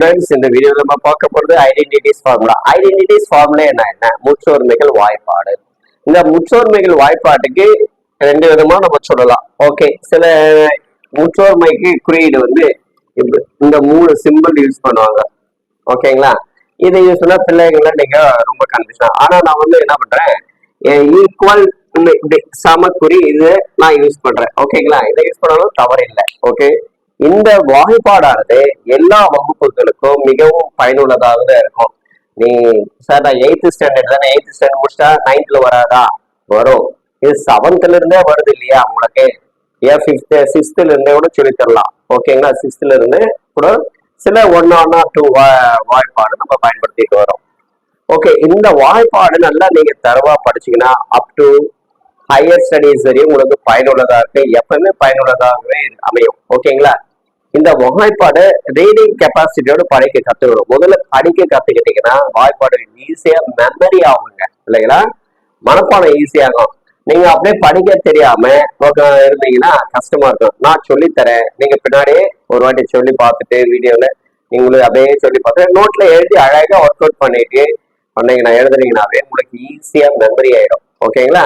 Friends இந்த video நம்ம பார்க்க போறது ஐடென்டிட்டிஸ் ஃபார்முலா ஐடென்டிட்டிஸ் ஃபார்முலா என்ன? என்ன? முற்றோர்மைகள் வாய்ப்பாடு. இந்த முற்றோர்மைகள் வாய்ப்பாட்டுக்கு ரெண்டு விதமா நம்ம சொல்லலாம். ஓகே சில முற்றோர்மைக்கு குறியீடு வந்து இந்த மூணு சிம்பிள் யூஸ் பண்ணுவாங்க. ஓகேங்களா இதை யூஸ் பண்ணா பிள்ளைங்களை நீங்க ரொம்ப கன்ஃபியூஷன் ஆனா நான் வந்து என்ன பண்றேன்? ஈக்குவல் சமக்குறி இது நான் யூஸ் பண்றேன். ஓகேங்களா இதை யூஸ் பண்ணாலும் தவறு இல்லை. ஓகே இந்த வாய்ப்பாடானது எல்லா வகுப்புகளுக்கும் மிகவும் பயனுள்ளதாக தான் இருக்கும். நீ சார் நான் எயித்து ஸ்டாண்டர்ட் தானே? எயித்து ஸ்டாண்டர்ட் முடிச்சா நைன்த்ல வராதா? வரும். இது செவன்த்ல இருந்தே வருது இல்லையா உங்களுக்கு ஏன் ஃபிஃப்த் சிக்ஸ்த்ல இருந்தே கூட சொல்லி தரலாம். ஓகேங்களா சிக்ஸ்த்ல இருந்து கூட சில ஒன் ஒன்னா டூ வாய்ப்பாடு நம்ம பயன்படுத்திட்டு வரோம். ஓகே இந்த வாய்ப்பாடு நல்லா நீங்க தரவா படிச்சீங்கன்னா அப் டு ஹையர் ஸ்டடீஸ் வரையும் உங்களுக்கு பயனுள்ளதா இருக்கு எப்பவுமே பயனுள்ளதாகவே அமையும். ஓகேங்களா இந்த வாய்ப்பாடு ரீடிங் கெப்பாசிட்டியோட படிக்க கத்துக்கணும். முதல்ல படிக்க கத்துக்கிட்டீங்கன்னா வாய்ப்பாடு ஈஸியா மெமரி ஆகுங்க. இல்லைங்களா? மனப்பாடம் ஈஸியாகும் நீங்க அப்படியே படிக்க தெரியாம இருந்தீங்கன்னா கஷ்டமா இருக்கும். நான் சொல்லித்தரேன். நீங்க பின்னாடியே ஒரு வாட்டி சொல்லி பார்த்துட்டு வீடியோல நீங்களும் அப்படியே சொல்லி பார்த்து நோட்ல எழுதி அழகா ஒர்க் அவுட் பண்ணிட்டு பண்ணீங்கன்னா எழுதுனீங்கன்னாவே உங்களுக்கு ஈஸியா மெமரி ஆயிடும். ஓகேங்களா?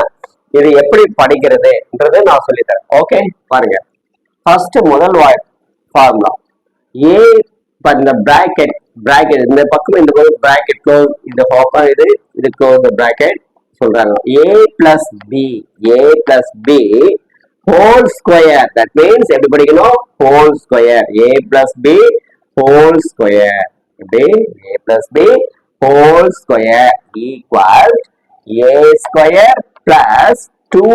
இது எப்படி படிக்கிறதுன்றதை நான் சொல்லித் தரேன் ஓகே? பாருங்க. ஃபர்ஸ்ட் முதல் வாய் ஃபார்முலா ஏ இப்ப இந்த பிராக்கெட் பிராக்கெட் இந்த பக்கம் இந்த பக்கம் பிராக்கெட் க்ளோஸ் இந்த பக்கம் இது இது க்ளோஸ் பிராக்கெட் சொல்றாங்க. A plus B A plus B whole square that means எப்படி படிக்கணும்? Whole square A plus B whole square எப்படி? A plus B whole square equal A square plus two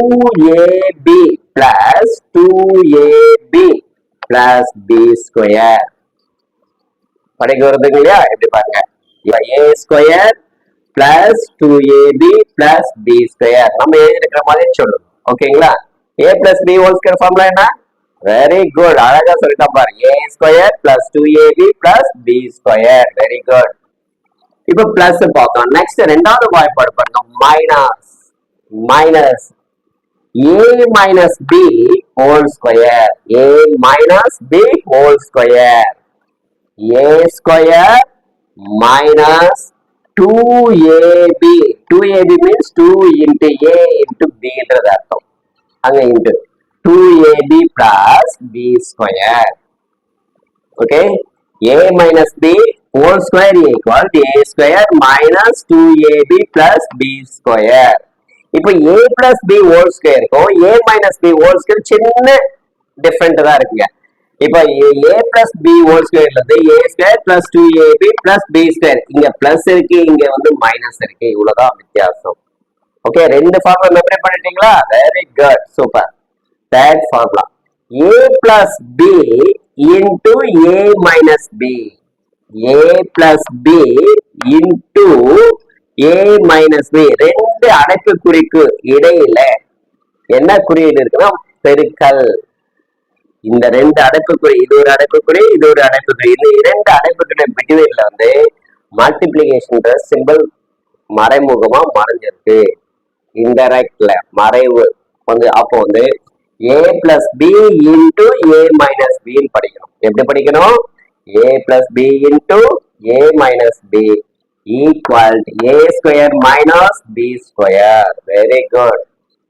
AB plus two AB plus B square படிக்க வருதுங்க இல்லையா எப்படி பாருங்க A square plus two AB plus B square நம்ம எழுதிருக்கிற மாதிரி சொல்லணும் ஓகேங்களா A plus B whole square formula என்ன வெரி குட் அழகா சொல்லிட்டா பாருங்க A square plus two AB plus B square very good இப்ப பிளஸ் பார்த்தோம் நெக்ஸ்ட் ரெண்டாவது வாய்ப்பாடு பாருங்க minus minus a minus b whole square a minus b whole square a square minus 2ab 2ab means 2 into a into b ன்றது அர்த்தம் அங்க into 2ab plus b square okay a minus b whole square equal to a square minus 2ab plus b square இப்போ A plus B whole ஸ்கொயருக்கும் A minus B whole square சின்ன different தான் இருக்குங்க இப்போ A plus B whole ஸ்கொயர்ல இருந்து A square plus two A B plus B square இங்க plus இருக்கு இங்க வந்து மைனஸ் இருக்கு இவ்வளவுதான் வித்தியாசம் ஓகே ரெண்டு ஃபார்முலா மெமரி பண்ணிட்டீங்களா very good super third formula A plus B into A minus B A plus B into A minus B ரெண்டு அடைப்புக்குறிக்கு இடையில என்ன குறியீடு இருக்குன்னா பெருக்கல். இந்த ரெண்டு அடைப்புக்குறி இது ஒரு அடைப்புக்குறி இது ஒரு அடைப்புக்குறி. இந்த இரண்டு அடைப்புக்குறி பிட்வீன்ல வந்து மல்டிப்ளிகேஷன்ற சிம்பிள் மறைமுகமா மறைஞ்சிருக்கு. இன்டெரக்ட்ல மறைவு. வந்து அப்போ வந்து A plus B into A minus பின்னு படிக்கணும். எப்படி படிக்கணும்? A plus B into A minus B equal A square minus B square very good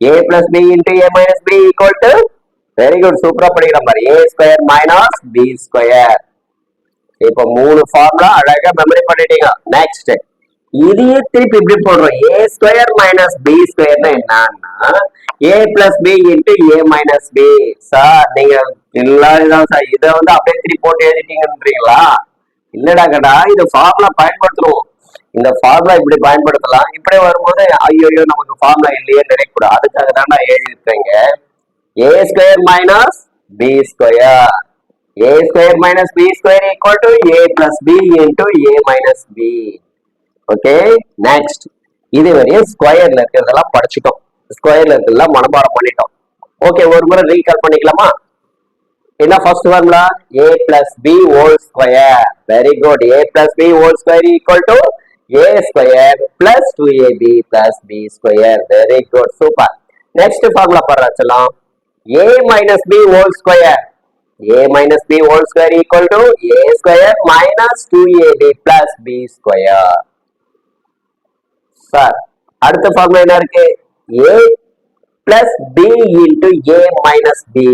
A plus B into A minus B equal to very good சூப்பரா படிக்கிற மாதிரி A square minus B square இப்போ மூணு formula அழகா memory பண்ணிட்டீங்க. Next இதையே திருப்பி இப்படி போடுறோம். ஏ ஸ்கொயர் மைனஸ் பி ஸ்கொயர்னா என்னன்னா A plus B into A minus B sir நீங்க இல்லாதான் சார் இதை வந்து அப்படியே திருப்பி போட்டு எழுதிட்டீங்கன்றீங்களா? இல்லடா கடா இந்த ஃபார்முலா பயன்படுத்துருவோம் இந்த ஃபார்முலா இப்படி பயன்படுத்தலாம். இப்படி வரும்போது ஐயோ நமக்கு ஃபார்முலா இல்லையே நினைக்கூடாது அதுக்காக தான் நான் எழுதிருக்கேங்க A square minus B square A square minus B square equal to A plus B into A minus B okay next இது வரையும் ஸ்கொயர்ல இருக்கிறதெல்லாம் படிச்சுட்டோம். ஸ்கொயர்ல இருக்கிறதெல்லாம் மனப்பாடம் பண்ணிட்டோம். ஓகே ஒரு முறை ரீகால் பண்ணிக்கலாமா? என்ன first formula A plus B whole square very good A plus B whole square equal to a square plus 2ab plus b square very good super next formula பாருங்க a minus b whole square a minus b whole square equal to a square minus 2ab plus b square sir அடுத்த formula என்ன இருக்கு a plus b into a minus b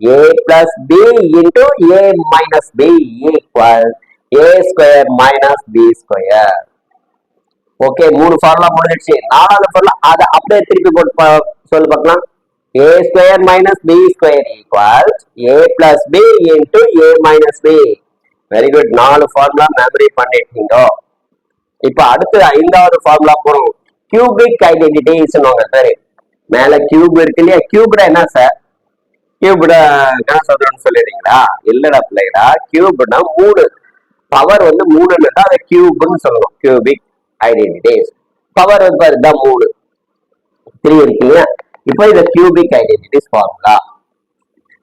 a plus b into a minus b equal A square minus B square okay மூணு formula முடிஞ்சிடுச்சு. நாலாவது formula அதை அப்படியே திருப்பி போட்டு பா- சொல்லு பார்க்கலாம். A square minus B square equal A plus B into A minus B very good நாலு ஃபார்முலா மெமரி பண்ணிருக்கீங்க இப்ப அடுத்து ஐந்தாவது ஃபார்முலா போறோம். கியூபிக் ஐடென்டிட்டிஸ் சரி மேல கியூப் இருக்கு இல்லையா? கியூப்ட என்ன சார் கியூப்ட என்ன சொல்றேன்னு சொல்லிடுறீங்களா? இல்லடா பிள்ளைகளா. கியூப்னா மூணு பவர் வந்து மூணுன்னு தான் அதை கியூப்னு சொல்லணும் கியூபிக் ஐடென்டிட்டிஸ் பவர் வந்து மூணு. த்ரீ இருக்கு இல்லையா இப்போ இது கியூபிக் ஐடென்டிட்டிஸ் ஃபார்முலா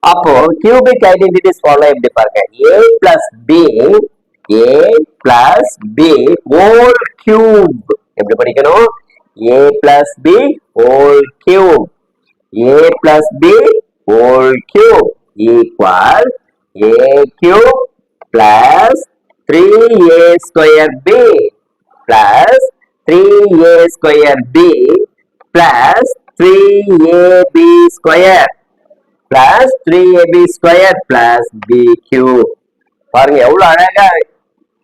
அப்போ கியூபிக் ஐடென்டிட்டிஸ் ஃபார்முலா எப்படி பாருங்க? A plus B A plus B whole cube எப்படி படிக்கணும்? A plus B whole cube A plus B whole cube equal A cube plus three A square B plus three A square B plus three AB square plus three AB square plus B cube பாருங்க எவ்வளவு அழகா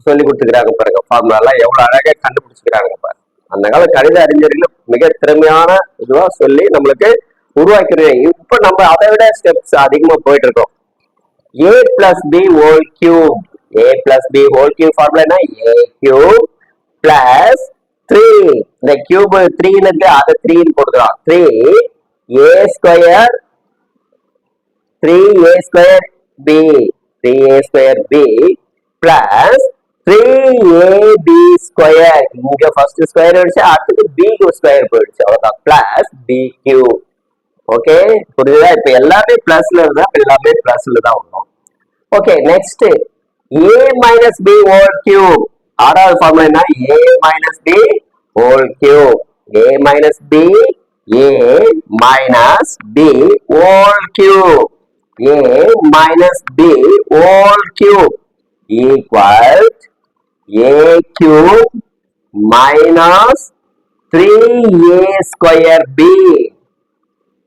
சொல்லி கொடுத்துக்கிறாங்க பாருங்க formula எல்லாம் எவ்வளவு அழகா கண்டுபிடிச்சுக்கிறாங்க பாருங்க. அந்த கால கணித அறிஞர்கள் மிக திறமையான இதுவா சொல்லி நம்மளுக்கு உருவாக்கிறேன் இப்ப நம்ம அதை விட ஸ்டெப்ஸ் அதிகமா போயிட்டு இருக்கோம். A plus B whole cube A plus B whole cube formula A cube plus three இந்த கியூப் த்ரீல இருந்து அதை த்ரீன்னு போட்டுக்கலாம். Three A square three A square B three A square B plus three A B square இங்க first square அடிச்சு அடுத்தது B square போயிடுச்சு. அவ்வளவுதான். பிளஸ் பி கியூ ஓகே புரியுதா? இப்போ எல்லாமே பிளஸ்ல இருந்தா இப்ப எல்லாமே பிளஸ்ல தான் வரும். Okay next A minus B whole cube ஆறாவது ஃபார்முலா என்ன A minus B whole cube A minus B A minus B whole cube A minus B whole cube equal A cube minus three A square B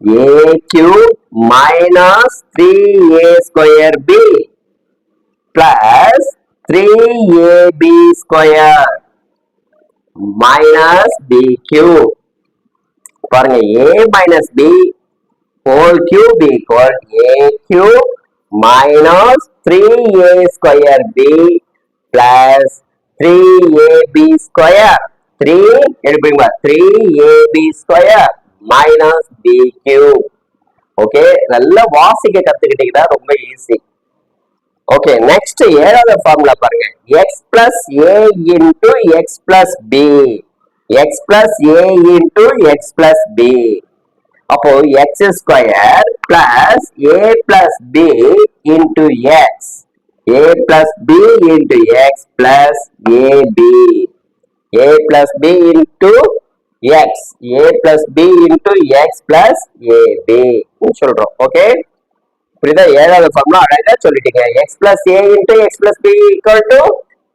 a cube minus 3a square b. plus 3ab square minus bq பாருங்க a minus b whole cube equal a cube minus 3a square b plus 3ab square 3 எடுப்பீங்களா 3ab square minus bq okay நல்லா வாசிக்க கத்துக்கிட்டீங்கன்னா ரொம்ப easy okay next ஏழாவது formula பாருங்க. X plus A into X plus B X plus A into X plus B அப்போ X square plus A plus B into X A plus B into X plus AB A plus B into X A plus B into X plus AB சொல்றோம். Okay புரியுதா? ஏழாவது formula அழகா சொல்லிட்டீங்க. X plus A into X plus B equal to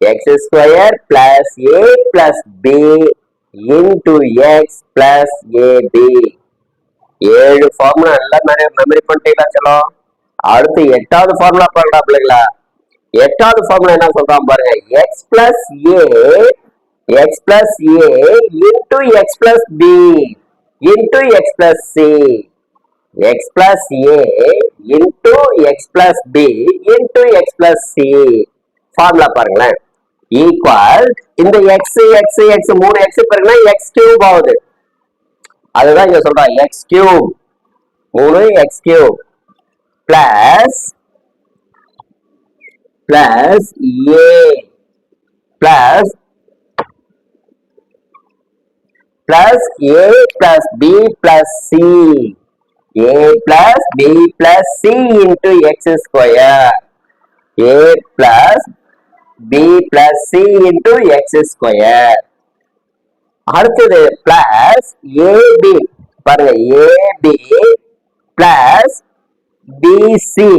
X square plus A plus B into X plus AB ஏழு formula நல்லா memory பண்ணிட்டீங்களா சொல்லும் அடுத்து எட்டாவது ஃபார்முலா பண்ணலாம் பிள்ளைங்களா எட்டாவது ஃபார்முலா என்ன சொல்றான் பாருங்க. X plus A X plus A into X plus B into X plus C X plus A into X plus B into X plus C formula பாருங்களேன். ஈக்குவல் இந்த எக்ஸ் எக்ஸ் எக்ஸ் மூணு X பாருங்கன்னா X cube ஆகுது. அதுதான் இங்க சொல்றான் X cube மூணு X cube plus plus A plus plus A plus B plus C A plus B plus C into X square A plus B plus C into X square அடுத்தது plus AB பாருங்க AB plus BC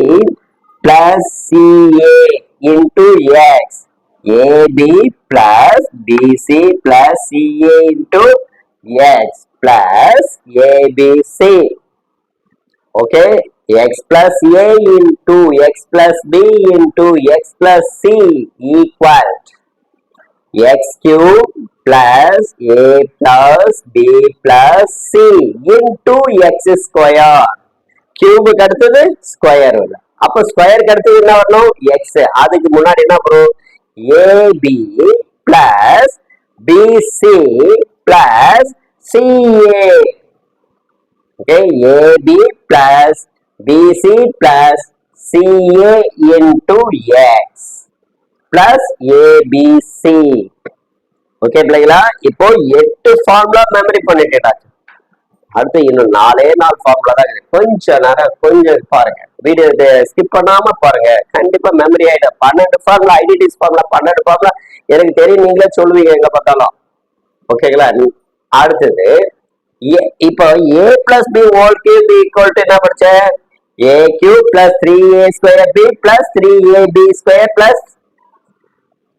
plus CA into X AB plus BC plus CA into X plus ABC okay x plus a into x plus b into x plus c equal x cube plus a plus b plus c into x square. கியூபுக்கு அடுத்தது square வரும் அப்ப ஸ்கொயருக்கு அடுத்தது என்ன வரணும்? X அதுக்கு முன்னாடி என்ன வரும் AB plus BC plus CA okay ab plus bc plus ca into x. Plus abc okay பிள்ளைங்களா இப்போ எட்டு ஃபார்முலா மெமரி பண்ணிட்டேடாச்சு அடுத்து இன்னும் நாலே நாலு ஃபார்முலா தான் இருக்குது கொஞ்ச நேரம் கொஞ்சம் பாருங்க. வீடியோ ஸ்கிப் பண்ணாம பாருங்க. கண்டிப்பா மெமரி ஆயிடும். பன்னெண்டு ஃபார்முலா ஐடிடிஸ் ஃபார்முலா பன்னெண்டு ஃபார்முலா எனக்கு தெரியும் நீங்களே சொல்லுவீங்க எங்க பார்த்தாலும். ஓகேங்களா அடுத்தது இப்போ A plus B whole cube equal to என்ன படிச்ச? A cube plus three A square B plus three A B square plus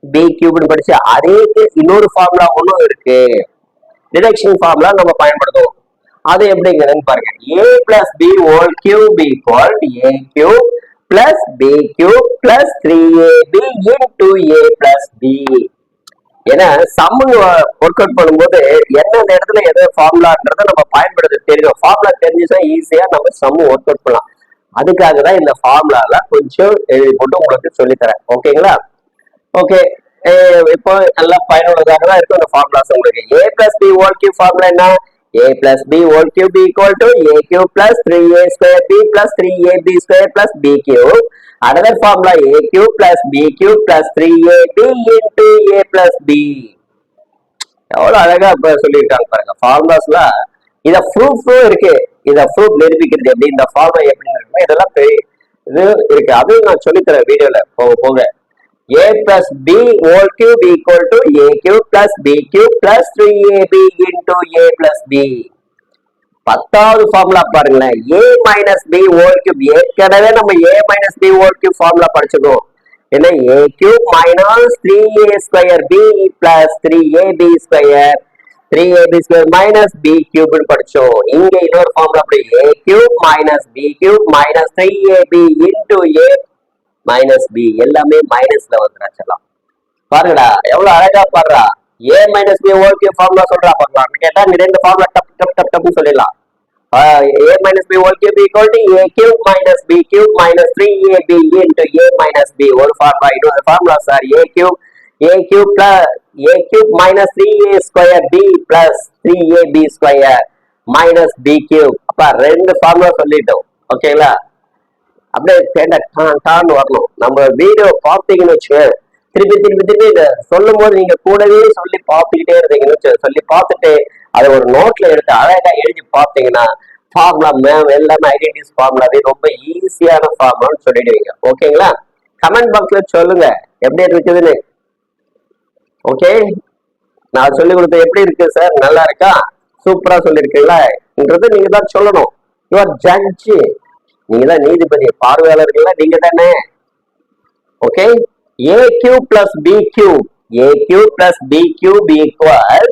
B கியூப்னு படிச்சு அதே இன்னொரு ஃபார்முலா ஒன்றும் இருக்கு. டிடக்ஷன் ஃபார்முலா நம்ம பயன்படுத்துவோம். அது எப்படிங்கிறதுன்னு பாருங்க. A plus B whole cube equal A cube plus B cube plus three A B into A plus B ஏன்னா சம்மு ஒர்க் அவுட் பண்ணும்போது எந்தெந்த இடத்துல எது ஃபார்முலான்றத நம்ம பயன்படுத்த தெரியும். ஃபார்முலா தெரிஞ்சுச்சா ஈஸியா நம்ம சம்மு ஒர்க் அவுட் பண்ணலாம். அதுக்காக தான் இந்த ஃபார்முலால கொஞ்சம் எழுதி போட்டு உங்களுக்கு சொல்லித் தரேன் ஓகேங்களா ஓகே இப்போ நல்லா பயனுள்ளதாக தான் இருக்கும் இந்த ஃபார்முலாஸ் உங்களுக்கு. A plus B whole cube formula என்ன? A plus B whole cube equal to A cube plus three A square B plus three A B square plus B cube another formula a cube plus b cube plus 3ab into a plus b. எவ்வளவு அழகா இப்ப சொல்லியிருக்காங்க பாருங்க. ஃபார்முலாஸ்ல இத ப்ரூஃபும் இருக்கு. இத proof நிரூபிக்கிறது எப்படி இந்த ஃபார்முலா எப்படி இருக்குமோ இதெல்லாம் பெரிய இது இருக்கு. அதையும் நான் சொல்லித்தரேன் வீடியோல போக போக. A plus b whole cube equal to a cube plus b cube plus 3ab into A plus B பத்தாவது ஃபார்முலா பாருங்களேன். A minus B whole cube ஏற்கனவே நம்ம A minus B whole cube formula படிச்சிருக்கோம். என்ன? A cube minus three A square B plus three A B square three A B square minus B கியூப்னு படிச்சோம். இங்க இன்னொரு formula அப்படி. A cube minus B cube minus three A B into A minus B எல்லாமே மைனஸ்ல வந்துடாச்சலாம் பாருங்கடா எவ்வளவு அழகா பாடுறா. A minus B okay formula சொல்றா பாக்கலாம் கேட்டா நீ ரெண்டு ஃபார்முலா டப் டப் டப் டப்னு சொல்லிடலாம். A minus B whole cube equal to A cube minus B cube minus three A B minus A minus B ஒரு ஃபார்முலா இன்னொரு formula sir A cube A cube plus A cube minus three A square B plus three A B square minus B அப்ப ரெண்டு formula சொல்லிட்டோம். ஓகேங்களா அப்படியே தேண்ட Don Don வரணும். நம்ம video பார்த்தீங்கன்னு வச்சுக்கோங்க திருப்பி திருப்பி திருப்பி இதை சொல்லும் போது நீங்க கூடவே சொல்லி பார்த்துக்கிட்டே இருந்தீங்கன்னு சொல்லி பார்த்துட்டு அதை ஒரு நோட்ல எடுத்து அழகா எழுதி பார்த்தீங்கன்னா ஃபார்முலா மேம் எல்லாமே ஐடென்டிஸ் ஃபார்முலாவே ரொம்ப ஈஸியான ஃபார்முலான்னு சொல்லிடுவீங்க. ஓகேங்களா கமெண்ட் பாக்ஸ்ல சொல்லுங்க. எப்படி இருக்குதுன்னு? ஓகே நான் சொல்லி கொடுத்த எப்படி இருக்கு சார் நல்லா இருக்கா? சூப்பரா சொல்லியிருக்கீங்களா நீங்க தான் சொல்லணும். யுவர் ஜட்ஜி நீங்க தான் நீதிபதி பார்வையாளர்கள்லாம் நீங்க தானே. Okay A cube plus B cube A cube plus B cube equal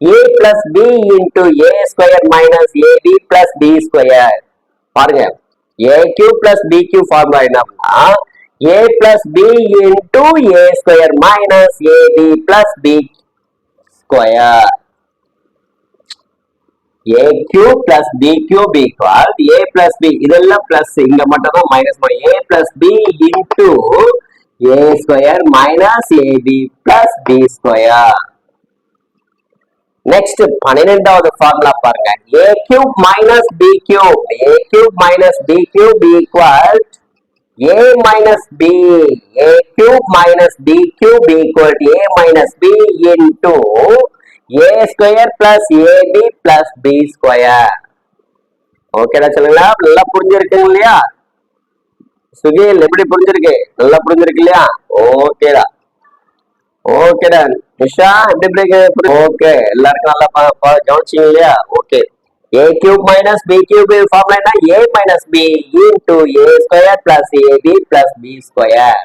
A plus B into A square minus A B plus B square பாருங்க. A cube plus B cube formula என்னன்னா A plus B into A square minus A B plus B square A cube plus B cube equal A plus B இதெல்லாம் plus இங்க மட்டும் தான் minus பண்ணி. A plus B into A square minus a b plus b square next பன்னிரெண்டாவது formula பாருங்க. A cube minus b cube a cube minus b cube equal a minus b a cube minus b cube equal to a minus b a square square a b ab b square square. ஓகேடா சொல்லுங்களா நல்லா புரிஞ்சிருக்குங்க இல்லையா சுகில் எப்படி புரிஞ்சிருக்கு? நல்லா புரிஞ்சிருக்கு இல்லையா? ஓகேடா ஓகேடா நிஷா எப்படி இருக்கு ஓகே எல்லாருக்கும் நல்லா பா- இல்லையா? Okay a cube minus b cube formula என்ன a minus b into a square plus b plus b square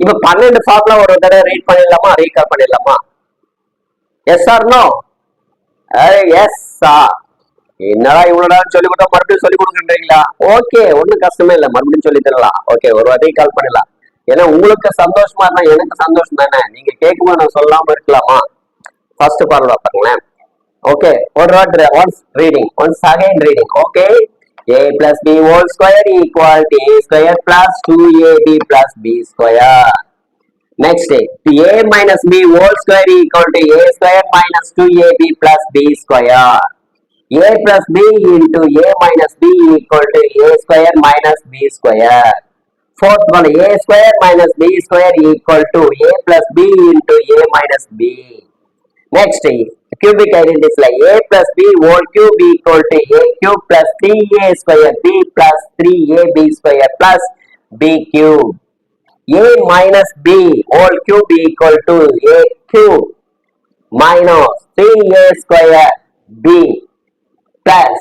இப்ப பன்னெண்டு ஃபார்முலா ஒரு தடவை ரீட் பண்ணிடலாமா? ரீகால் பண்ணிடலாமா? Yes or no yes sir என்னடா இவ்வளவு சொல்லி கொடுத்தா மறுபடியும் சொல்லி கொடுக்குறீங்களா ஓகே ஒன்றும் கஷ்டமே இல்ல. மறுபடியும் சொல்லி தரலாம் ஓகே ஒரு வாட்டி கால் பண்ணலாம். ஏன்னா உங்களுக்கு சந்தோஷமா இருந்தா எனக்கு சந்தோஷம் தானே? நீங்க கேட்கும்போது நான் சொல்லாம இருக்கலாமா? ஃபர்ஸ்ட் பார்வை பாருங்களேன். ஓகே ஒரு what once reading once again reading okay a plus b whole square equal to a square plus 2ab plus b square. Next, a minus b whole square equal to a square minus 2ab plus b square. A plus b into a minus b equal to a square minus b square. Fourth one, a square minus b square equal to a plus b into a minus b. Next, cubic identity like a plus b whole cube equal to a cube plus 3a square b plus 3ab square plus b cube. a minus b whole cube equal to a cube minus 3a square b plus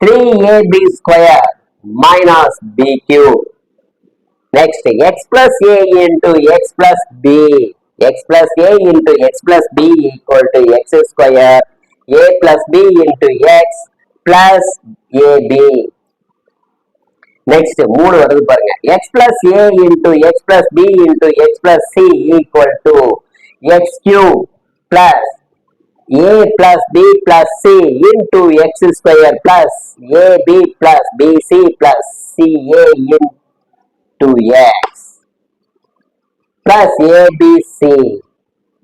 3ab square minus b cube. Next, x plus a into x plus b. x plus a into x plus b equal to x square. a plus b into x plus ab. Next மூணு வருது பாருங்க x plus a into x plus b into x plus c equal to x cube plus a plus b plus c into x square plus a b plus b c plus c a into x plus a b c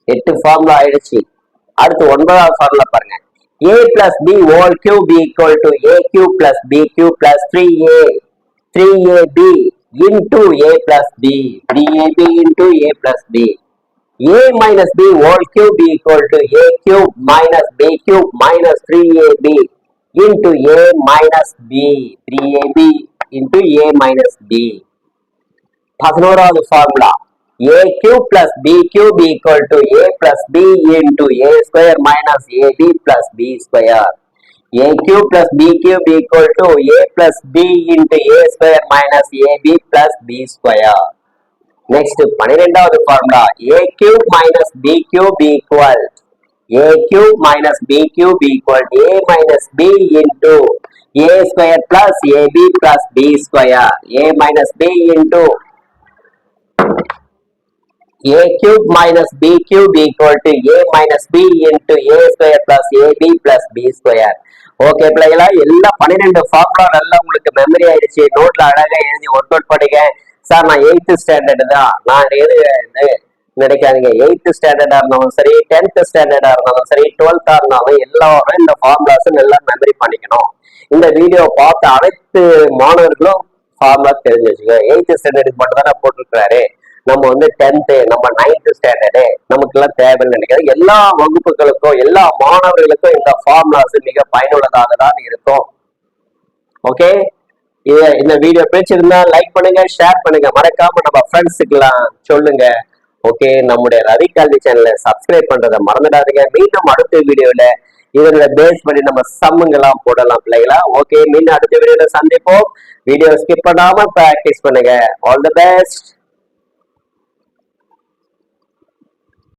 எட்டு formula ஆயிடுச்சு. அடுத்து ஒன்பதாவது formula பாருங்க. A plus b whole cube equal to a cube plus b cube plus three a three a b into a plus b three a B into a plus b a minus b whole cube equal to a cube minus b cube minus three a b into a minus b three a b into a minus b பதினோராவது formula a cube plus b cube equal to a plus b into a square minus ab plus b square. a cube plus b cube equal to a plus b into a square minus ab plus b square. Next பனிரெண்டாவது formula a cube minus b cube equal a cube minus b cube equal a minus b into a square plus b plus b square a minus b into a cube minus b cube equal to a minus b into a square plus a b plus b square okay பிள்ளைகளா எல்லா பன்னிரெண்டு formula நல்லா உங்களுக்கு memory ஆயிடுச்சு நோட்ல அழகா எழுதி work out பண்ணுங்க சார் நான் எயித்து ஸ்டாண்டர்டு தான். நான் எது இது நினைக்காதீங்க. எயித்து ஸ்டாண்டர்டா இருந்தாலும் சரி டென்த் ஸ்டாண்டர்டா இருந்தாலும் சரி டுவெல்த்தா இருந்தாலும் எல்லாரும் இந்த ஃபார்முலாஸ் நல்லா மெமரி பண்ணிக்கணும். இந்த வீடியோ பார்த்த அனைத்து மாணவர்களும் ஃபார்முலா தெரிஞ்சு வச்சுக்கோ எயித்து ஸ்டாண்டர்டுக்கு மட்டும் தான் போட்டிருக்கிறாரு. நம்ம வந்து டென்த்து நம்ம நைன்த்து ஸ்டாண்டர்டு நமக்கு எல்லாம் தேவைன்னு நினைக்கிறது எல்லா வகுப்புகளுக்கும் எல்லா மாணவர்களுக்கும் இந்த ஃபார்முலாஸ் மிக பயனுள்ளதாக தான் இருக்கும். ஓகே இந்த வீடியோ பிடிச்சிருந்தா லைக் பண்ணுங்க ஷேர் பண்ணுங்க. மறக்காம நம்ம ஃப்ரெண்ட்ஸுக்கெல்லாம் சொல்லுங்க. ஓகே நம்முடைய ரவி கல்வி சேனலை சப்ஸ்கிரைப் பண்றதை மறந்துடாதீங்க. மீண்டும் அடுத்த வீடியோல இதோட பேஸ் பண்ணி நம்ம சம்முங்கெல்லாம் போடலாம் பிள்ளைகளா. ஓகே மீண்டும் அடுத்த வீடியோல சந்திப்போம். வீடியோ ஸ்கிப் பண்ணாம ப்ராக்டிஸ் பண்ணுங்க. All the best